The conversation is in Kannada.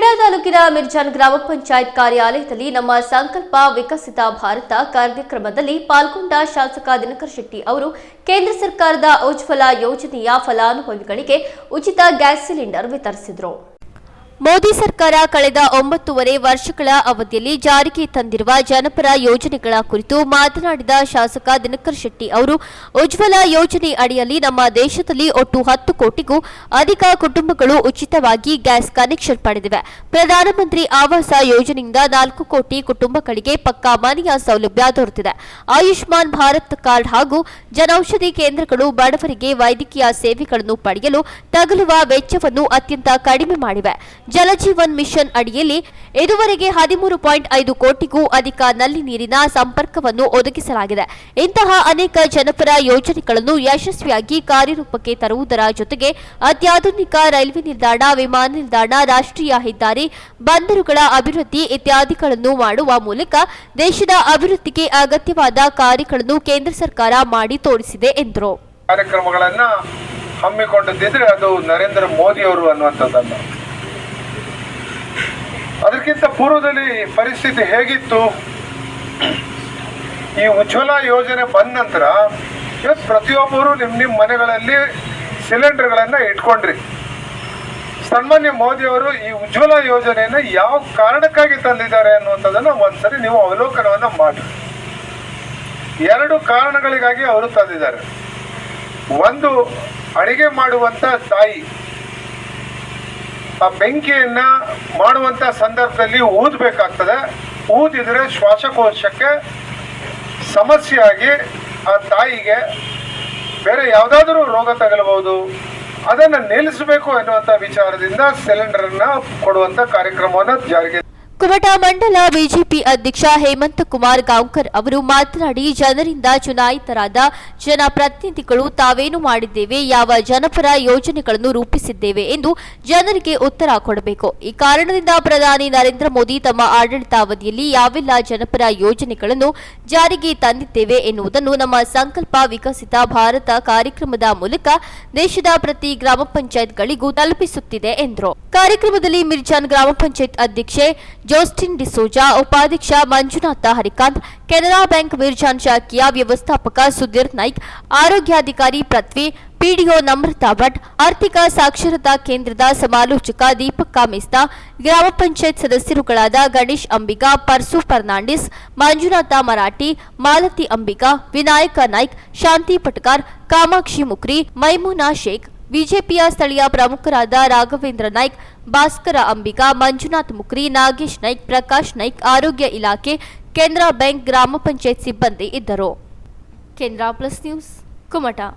ಕುಮಟಾ ತಾಲೂಕಿನ ಮಿರ್ಜಾನ್ ಗ್ರಾಮ ಪಂಚಾಯತ್ ಕಾರ್ಯಾಲಯದಲ್ಲಿ ನಮ್ಮ ಸಂಕಲ್ಪ ವಿಕಸಿತ ಭಾರತ ಕಾರ್ಯಕ್ರಮದಲ್ಲಿ ಪಾಲ್ಗೊಂಡ ಶಾಸಕ ದಿನಕರ್ ಶೆಟ್ಟಿ ಅವರು ಕೇಂದ್ರ ಸರ್ಕಾರದ ಉಜ್ವಲ ಯೋಜನೆಯ ಫಲಾನುಭವಿಗಳಿಗೆ ಉಚಿತ ಗ್ಯಾಸ್ ಸಿಲಿಂಡರ್ ವಿತರಿಸಿದರು. ಮೋದಿ ಸರ್ಕಾರ ಕಳೆದ ಒಂಬತ್ತೂವರೆ ವರ್ಷಗಳ ಅವಧಿಯಲ್ಲಿ ಜಾರಿಗೆ ತಂದಿರುವ ಜನಪರ ಯೋಜನೆಗಳ ಕುರಿತು ಮಾತನಾಡಿದ ಶಾಸಕ ದಿನಕರ್ ಶೆಟ್ಟಿ ಅವರು, ಉಜ್ವಲ ಯೋಜನೆ ಅಡಿಯಲ್ಲಿ ನಮ್ಮ ದೇಶದಲ್ಲಿ ಒಟ್ಟು ಹತ್ತು ಕೋಟಿಗೂ ಅಧಿಕ ಕುಟುಂಬಗಳು ಉಚಿತವಾಗಿ ಗ್ಯಾಸ್ ಕನೆಕ್ಷನ್ ಪಡೆದಿವೆ. ಪ್ರಧಾನಮಂತ್ರಿ ಆವಾಸ ಯೋಜನೆಯಿಂದ ನಾಲ್ಕು ಕೋಟಿ ಕುಟುಂಬಗಳಿಗೆ ಪಕ್ಕಾ ಮನೆಯ ಸೌಲಭ್ಯ ದೊರೆತಿದೆ. ಆಯುಷ್ಮಾನ್ ಭಾರತ್ ಕಾರ್ಡ್ ಹಾಗೂ ಜನೌಷಧಿ ಕೇಂದ್ರಗಳು ಬಡವರಿಗೆ ವೈದ್ಯಕೀಯ ಸೇವೆಗಳನ್ನು ಪಡೆಯಲು ತಗಲುವ ವೆಚ್ಚವನ್ನು ಅತ್ಯಂತ ಕಡಿಮೆ ಮಾಡಿವೆ. ಜಲಜೀವನ್ ಮಿಷನ್ ಅಡಿಯಲ್ಲಿ ಇದುವರೆಗೆ ಹದಿಮೂರು ಪಾಯಿಂಟ್ ಐದು ಕೋಟಿಗೂ ಅಧಿಕ ನಲ್ಲಿ ನೀರಿನ ಸಂಪರ್ಕವನ್ನು ಒದಗಿಸಲಾಗಿದೆ. ಇಂತಹ ಅನೇಕ ಜನಪರ ಯೋಜನೆಗಳನ್ನು ಯಶಸ್ವಿಯಾಗಿ ಕಾರ್ಯರೂಪಕ್ಕೆ ತರುವುದರ ಜೊತೆಗೆ ಅತ್ಯಾಧುನಿಕ ರೈಲ್ವೆ ನಿಲ್ದಾಣ, ವಿಮಾನ ನಿಲ್ದಾಣ, ರಾಷ್ಟ್ರೀಯ ಹೆದ್ದಾರಿ, ಬಂದರುಗಳ ಅಭಿವೃದ್ಧಿ ಇತ್ಯಾದಿಗಳನ್ನು ಮಾಡುವ ಮೂಲಕ ದೇಶದ ಅಭಿವೃದ್ಧಿಗೆ ಅಗತ್ಯವಾದ ಕಾರ್ಯಗಳನ್ನು ಕೇಂದ್ರ ಸರ್ಕಾರ ಮಾಡಿ ತೋರಿಸಿದೆ ಎಂದರು. ಕಾರ್ಯಕ್ರಮಗಳನ್ನು ಹಮ್ಮಿಕೊಂಡಿದ್ದಿದ್ರೆ ಅದು ನರೇಂದ್ರ ಮೋದಿ ಅವರು ಅನ್ನುವಂಥದ್ದನ್ನು ಅದಕ್ಕಿಂತ ಪೂರ್ವದಲ್ಲಿ ಪರಿಸ್ಥಿತಿ ಹೇಗಿತ್ತು? ಈ ಉಜ್ವಲ ಯೋಜನೆ ಬಂದ ನಂತರ ಇವತ್ತು ಪ್ರತಿಯೊಬ್ಬರು ನಿಮ್ಮ ನಿಮ್ಮ ಮನೆಗಳಲ್ಲಿ ಸಿಲಿಂಡರ್ಗಳನ್ನು ಇಟ್ಕೊಂಡ್ರಿ. ಸನ್ಮಾನ್ಯ ಮೋದಿ ಅವರು ಈ ಉಜ್ವಲ ಯೋಜನೆಯನ್ನು ಯಾವ ಕಾರಣಕ್ಕಾಗಿ ತಂದಿದ್ದಾರೆ ಅನ್ನುವಂಥದ್ದನ್ನು ಒಂದ್ಸರಿ ನೀವು ಅವಲೋಕನವನ್ನ ಮಾಡಿ ಎರಡು ಕಾರಣಗಳಿಗಾಗಿ ಅವರು ತಂದಿದ್ದಾರೆ. ಒಂದು ಅಡಿಗೆ ಮಾಡುವಂತ ತಾಯಿ. ಆ ಬೆಂಕಿಯನ್ನ ಮಾಡುವಂತ ಸಂದರ್ಭದಲ್ಲಿ ಊದಬೇಕಾಗ್ತದೆ. ಊದಿದ್ರೆ ಶ್ವಾಸಕೋಶಕ್ಕೆ ಸಮಸ್ಯೆಯಾಗಿ ಆ ತಾಯಿಗೆ ಬೇರೆ ಯಾವುದಾದ್ರೂ ರೋಗ ತಗಲಬಹುದು. ಅದನ್ನ ನಿಲ್ಲಿಸಬೇಕು ಎನ್ನುವಂತ ವಿಚಾರದಿಂದ ಸಿಲಿಂಡರ್ ಅನ್ನ ಕೊಡುವಂತ ಕಾರ್ಯಕ್ರಮವನ್ನು ಜಾರಿಗೆ ಕುಮಟಾ ಮಂಡಲ ಬಿಜೆಪಿ ಅಧ್ಯಕ್ಷ ಹೇಮಂತ್ ಕುಮಾರ್ ಗಾಂವ್ಕರ್ ಅವರು ಮಾತನಾಡಿ, ಜನರಿಂದ ಚುನಾಯಿತರಾದ ಜನಪ್ರತಿನಿಧಿಗಳು ತಾವೇನು ಮಾಡಿದ್ದೇವೆ, ಯಾವ ಜನಪರ ಯೋಜನೆಗಳನ್ನು ರೂಪಿಸಿದ್ದೇವೆ ಎಂದು ಜನರಿಗೆ ಉತ್ತರ ಕೊಡಬೇಕು. ಈ ಕಾರಣದಿಂದ ಪ್ರಧಾನಿ ನರೇಂದ್ರ ಮೋದಿ ತಮ್ಮ ಆಡಳಿತಾವಧಿಯಲ್ಲಿ ಯಾವೆಲ್ಲ ಜನಪರ ಯೋಜನೆಗಳನ್ನು ಜಾರಿಗೆ ತಂದಿದ್ದೇವೆ ಎನ್ನುವುದನ್ನು ನಮ್ಮ ಸಂಕಲ್ಪ ವಿಕಸಿತ ಭಾರತ ಕಾರ್ಯಕ್ರಮದ ಮೂಲಕ ದೇಶದ ಪ್ರತಿ ಗ್ರಾಮ ಪಂಚಾಯತ್ಗಳಿಗೂ ತಲುಪಿಸುತ್ತಿದೆ ಎಂದರು. ಕಾರ್ಯಕ್ರಮದಲ್ಲಿ ಮಿರ್ಜಾನ್ ಗ್ರಾಮ ಪಂಚಾಯತ್ ಅಧ್ಯಕ್ಷೆ ಜೋಸ್ಟಿನ್ ಡಿಸೋಜಾ ಉಪಾಧ್ಯಕ್ಷ ಮಂಜುನಾಥ ಹರಿಕಾಂತ್ ಕೆನರಾ ಬ್ಯಾಂಕ್ ಮಿರ್ಜಾನ್ ಶಾಖೆಯ ವ್ಯವಸ್ಥಾಪಕ ಸುಧೀರ್ ನಾಯ್ಕ್ ಆರೋಗ್ಯಾಧಿಕಾರಿ ಪೃಥ್ವಿ ಪಿಡಿಒ ನಮ್ರತಾ ಭಟ್ ಆರ್ಥಿಕ ಸಾಕ್ಷರತಾ ಕೇಂದ್ರದ ಸಮಾಲೋಚಕ ದೀಪಕ್ ಕಾಮಿಸ್ತಾ ಗ್ರಾಮ ಪಂಚಾಯತ್ ಸದಸ್ಯರುಗಳಾದ ಗಣೇಶ್ ಅಂಬಿಗಾ ಪರ್ಸು ಫರ್ನಾಂಡಿಸ್ ಮಂಜುನಾಥ ಮರಾಠಿ ಮಾಲತಿ ಅಂಬಿಗಾ ವಿನಾಯಕ ನಾಯ್ಕ್ ಶಾಂತಿ ಪಟ್ಕಾರ್ ಕಾಮಾಕ್ಷಿ ಮುಕ್ರಿ ಮೈಮುನಾ ಶೇಖ್ ಬಿಜೆಪಿಯ ಸ್ಥಳೀಯ ಪ್ರಮುಖರಾದ ರಾಘವೇಂದ್ರ ನಾಯ್ಕ್, ಭಾಸ್ಕರ ಅಂಬಿಕಾ ಮಂಜುನಾಥ್ ಮುಕ್ರಿ, ನಾಗೇಶ್ ನಾಯ್ಕ್, ಪ್ರಕಾಶ್ ನಾಯ್ಕ್, ಆರೋಗ್ಯ ಇಲಾಖೆ ಕೇಂದ್ರ ಬ್ಯಾಂಕ್ ಗ್ರಾಮ ಪಂಚಾಯತ್ ಸಿಬ್ಬಂದಿ ಇದ್ದರು. ಕೇಂದ್ರ ಪ್ಲಸ್ ನ್ಯೂಸ್, ಕುಮಟಾ.